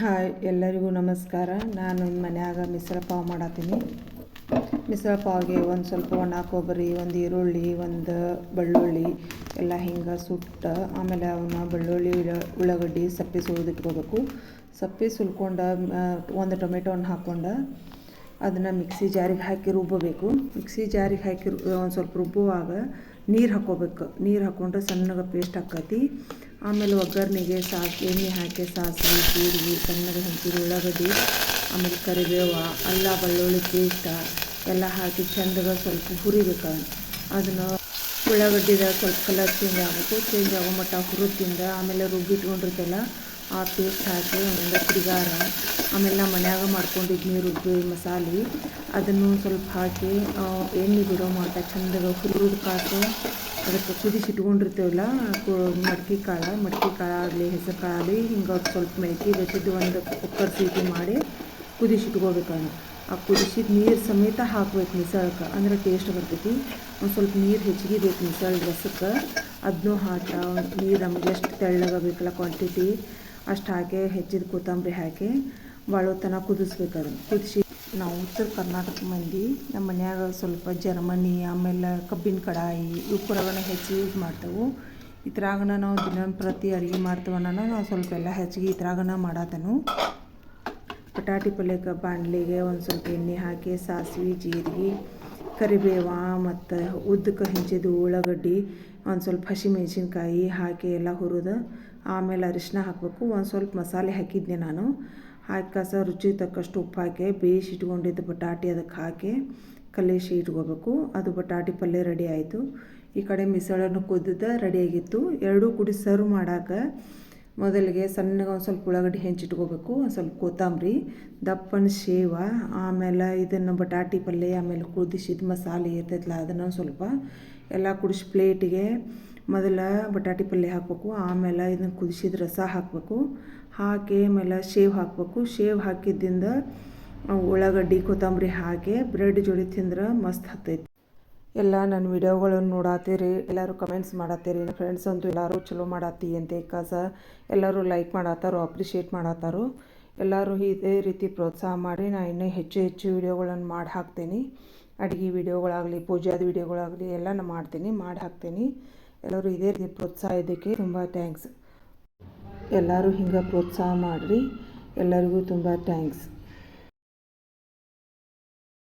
Hi, ಎಲ್ಲರಿಗೂ ನಮಸ್ಕಾರ. ನಾನು ಮನ್ಯಾಗ ಮಿಶ್ರ ಪಾವ್ ಮಾಡತ್ತೀನಿ ಮಿಶ್ರ ಪಾವ್ಗೆ ಒಂದು ಸ್ವಲ್ಪ ಒಣ ಕೊಬ್ಬರಿ, ಒಂದು ಈರುಳ್ಳಿ, ಒಂದು ಬೆಳ್ಳುಳ್ಳಿ, ಎಲ್ಲ ಹಿಂಗೆ ಸುಟ್ಟು ಆಮೇಲೆ ಅವನ್ನ ಬೆಳ್ಳುಳ್ಳಿ ಉಳ್ಳಾಗಡ್ಡಿ ಸಪ್ಪೆ ಸುಲಿದಿಟ್ಕೋಬೇಕು ಸಪ್ಪೆ ಸುಲ್ಕೊಂಡು ಒಂದು ಟೊಮೆಟೊನ ಹಾಕ್ಕೊಂಡು ಅದನ್ನು ಮಿಕ್ಸಿ ಜಾರಿಗೆ ಹಾಕಿ ರುಬ್ಬಬೇಕು. ಮಿಕ್ಸಿ ಜಾರಿಗೆ ಹಾಕಿ ಒಂದು ಸ್ವಲ್ಪ ರುಬ್ಬುವಾಗ ನೀರು ಹಾಕ್ಕೋಬೇಕು ನೀರು ಹಾಕ್ಕೊಂಡ್ರೆ ಸಣ್ಣಗೆ ಪೇಸ್ಟ್ ಹಾಕತಿ ಆಮೇಲೆ ಒಗ್ಗರಣೆಗೆ ಸಾಸ್, ಎಣ್ಣೆ ಹಾಕಿ ಸಾಸಿವೆ, ಜೀರಿಗೆ ಸಣ್ಣಗೆ ಹಂಚಿದ ಉಳ್ಳಾಗಡ್ಡಿ, ಆಮೇಲೆ ಕರಿಬೇವು, ಅಲ್ಲ ಬೆಳ್ಳುಳ್ಳಿ ಪೇಸ್ಟ ಎಲ್ಲ ಹಾಕಿ ಚಂದಗೆ ಸ್ವಲ್ಪ ಹುರಿಬೇಕು ಅದನ್ನು. ಉಳ್ಳಾಗಡ್ಡಿದ ಸ್ವಲ್ಪ ಕಲರ್ ಚೇಂಜ್ ಆಗಬೇಕು. ಚೇಂಜ್ ಆಗೋ ಮಟ್ಟ ಹುರಿದಿಂದ ಆಮೇಲೆ ರುಬ್ಬಿಟ್ಕೊಂಡಿರ್ತಲ್ಲ ಆ ಪೇಸ್ಟ್ ಹಾಕಿ ಒಂದು ತಿರುಗಾರ ಆಮೇಲೆ ನಾ ಮನ್ಯಾಗ ನೀರು ರುಬ್ಬಿ ಮಸಾಲೆ, ಅದನ್ನು ಸ್ವಲ್ಪ ಹಾಕಿ ಎಣ್ಣೆ ಬಿಡೋ ಮಟ್ಟ ಚಂದಗೆ ಹುರಿದು ಕಾಸು ಅದಕ್ಕೆ ಕುದಿಸಿಟ್ಕೊಂಡಿರ್ತೀವಲ್ಲ ಮಡ್ಕೆ ಕಾಳು ಮಡ್ಕೆ ಕಾಳು ಆಗಲಿ, ಹೆಸರು ಕಾಳು ಆಗಲಿ, ಹಿಂಗೆ ಸ್ವಲ್ಪ ಮೆಣಸಿ ಬೆಚ್ಚಿದ್ದು ಒಂದು ಕುಕ್ಕರ್ ಸೀಟಿ ಮಾಡಿ ಕುದಿಸಿಟ್ಕೋಬೇಕು ಆ ಕುದಿಸಿದ ನೀರು ಸಮೇತ ಹಾಕ್ಬೇಕು ಮಿಸಳಕ್ಕೆ ಅಂದ್ರೆ ಟೇಸ್ಟ್ ಬರ್ತೈತಿ. ಒಂದು ಸ್ವಲ್ಪ ನೀರು ಹೆಚ್ಚಿಗೆ ಬೇಕು ಮಿಸಳ ರಸಕ್ಕೆ ಅದನ್ನೂ ಹಾಕಿ ನೀರು ನಮ್ಗೆ ಎಷ್ಟು ತೆಳ್ಳಗೆ ಬೇಕಲ್ಲ ಕ್ವಾಂಟಿಟಿ ಅಷ್ಟು ಹಾಕಿ ಹೆಚ್ಚಿದ ಕೊತ್ತಂಬರಿ ಹಾಕಿ ಭಾಳ ತನ ಕುದಿಸ್ಬೇಕು ಅದನ್ನು ಕುದಿಸಿ ನಾವು ಉತ್ತರ ಕರ್ನಾಟಕ ಮಂದಿ ನಮ್ಮ ಮನ್ಯಾಗ ಸ್ವಲ್ಪ ಜರ್ಮನಿ, ಆಮೇಲೆ ಕಬ್ಬಿನ ಕಡಾಯಿ ಇವಕ್ಕೂರಾಗನ ಹೆಚ್ಚು ಯೂಸ್ ಮಾಡ್ತೇವೆ. ಇದ್ರಾಗನ ನಾವು ದಿನಂಪ್ರತಿ ಅಡುಗೆ ಮಾಡ್ತೇವನ್ನ ನಾವು ಸ್ವಲ್ಪ ಎಲ್ಲ ಹೆಚ್ಚಿಗೆ ಇದ್ರಾಗನ ಮಾಡತ್ತನು ಪಟಾಟಿ ಪಲ್ಯಕ್ಕೆ ಬಾಣಲೆಗೆ ಒಂದು ಸ್ವಲ್ಪ ಎಣ್ಣೆ ಹಾಕಿ ಸಾಸಿವೆ, ಜೀರಿಗೆ ಕರಿಬೇವ ಮತ್ತು ಉದ್ದಕ್ಕೆ ಹೆಂಚಿದ್ದು ಉಳ್ಳಾಗಡ್ಡಿ, ಒಂದು ಸ್ವಲ್ಪ ಹಸಿಮೆಣ್ಸಿನ್ಕಾಯಿ ಹಾಕಿ ಎಲ್ಲ ಹುರಿದು ಆಮೇಲೆ ಅರಿಶಿನ ಹಾಕಬೇಕು. ಒಂದು ಸ್ವಲ್ಪ ಮಸಾಲೆ ಹಾಕಿದ್ದೆ ನಾನು. ಹಾಕಿ ಕಸ ರುಚಿ ತಕ್ಕಷ್ಟು ಉಪ್ಪು ಹಾಕಿ, ಬೇಯಿಸಿ ಇಟ್ಕೊಂಡಿದ್ದು ಬಟಾಟಿ ಅದಕ್ಕೆ ಹಾಕಿ ಕಲೇಶಿ ಇಟ್ಕೋಬೇಕು. ಅದು ಬಟಾಟಿ ಪಲ್ಯ ರೆಡಿ ಆಯಿತು. ಈ ಕಡೆ ಮಿಸಳನ್ನು ಕುದ್ದಿದ್ದ ರೆಡಿಯಾಗಿತ್ತು ಎರಡೂ ಕೂಡಿ ಸರ್ವ್ ಮಾಡೋಕೆ ಮೊದಲಿಗೆ ಸಣ್ಣಗೆ ಒಂದು ಸ್ವಲ್ಪ ಉಳ್ಳಾಗಡ್ಡಿ ಹೆಂಚಿಟ್ಕೋಬೇಕು ಒಂದು ಸ್ವಲ್ಪ ಕೊತ್ತಂಬರಿ, ದಪ್ಪನ ಶೇವ, ಆಮೇಲೆ ಇದನ್ನು ಬಟಾಟಿ ಪಲ್ಯ ಆಮೇಲೆ ಕುದಿಸಿದ ಮಸಾಲೆ ಇರ್ತೈತಲ್ಲ ಅದನ್ನು ಸ್ವಲ್ಪ ಎಲ್ಲ ಕುಡಿಸಿ ಪ್ಲೇಟಿಗೆ ಮೊದಲ ಬಟಾಟಿ ಪಲ್ಯ ಹಾಕಬೇಕು, ಆಮೇಲೆ ಇದನ್ನು ಕುದಿಸಿದ ರಸ ಹಾಕಬೇಕು, ಹಾಕಿ ಆಮೇಲೆ ಶೇವ್ ಹಾಕಬೇಕು, ಶೇವ್ ಹಾಕಿದ್ದಿಂದ ಉಳ್ಳಾಗಡ್ಡಿ, ಕೊತ್ತಂಬರಿ ಹಾಕಿ ಬ್ರೆಡ್ ಜೋಡಿ ತಿಂದ್ರೆ ಮಸ್ತ್ ಹತ್ತೈತಿ. ಎಲ್ಲ ನನ್ನ ವಿಡಿಯೋಗಳನ್ನು ನೋಡತ್ತೀರಿ ಎಲ್ಲರೂ ಕಮೆಂಟ್ಸ್ ಮಾಡತ್ತೀರಿ ನನ್ನ ಫ್ರೆಂಡ್ಸ್ ಅಂತೂ ಎಲ್ಲರೂ ಚಲೋ ಮಾಡತ್ತಿ ಅಂತ ಕಸ. ಎಲ್ಲರೂ ಲೈಕ್ ಮಾಡತ್ತಾರು ಅಪ್ರಿಷಿಯೇಟ್ ಮಾಡತ್ತಾರು ಎಲ್ಲರೂ ಇದೇ ರೀತಿ ಪ್ರೋತ್ಸಾಹ ಮಾಡಿ ನಾನು ಇನ್ನೂ ಹೆಚ್ಚು ಹೆಚ್ಚು ವಿಡಿಯೋಗಳನ್ನು ಮಾಡಿ ಹಾಕ್ತೀನಿ. ಅಡುಗೆ ವಿಡಿಯೋಗಳಾಗಲಿ, ಪೂಜಾದ ವಿಡಿಯೋಗಳಾಗಲಿ ಎಲ್ಲ ನಾನು ಮಾಡ್ತೀನಿ, ಮಾಡಿ ಹಾಕ್ತೀನಿ. ಎಲ್ಲರೂ ಇದೇ ರೀತಿ ಪ್ರೋತ್ಸಾಹ ಇದಕ್ಕೆ ತುಂಬ ಥ್ಯಾಂಕ್ಸ್ ಎಲ್ಲರೂ ಹಿಂಗೆ ಪ್ರೋತ್ಸಾಹ ಮಾಡಿರಿ. ಎಲ್ಲರಿಗೂ ತುಂಬ ಥ್ಯಾಂಕ್ಸ್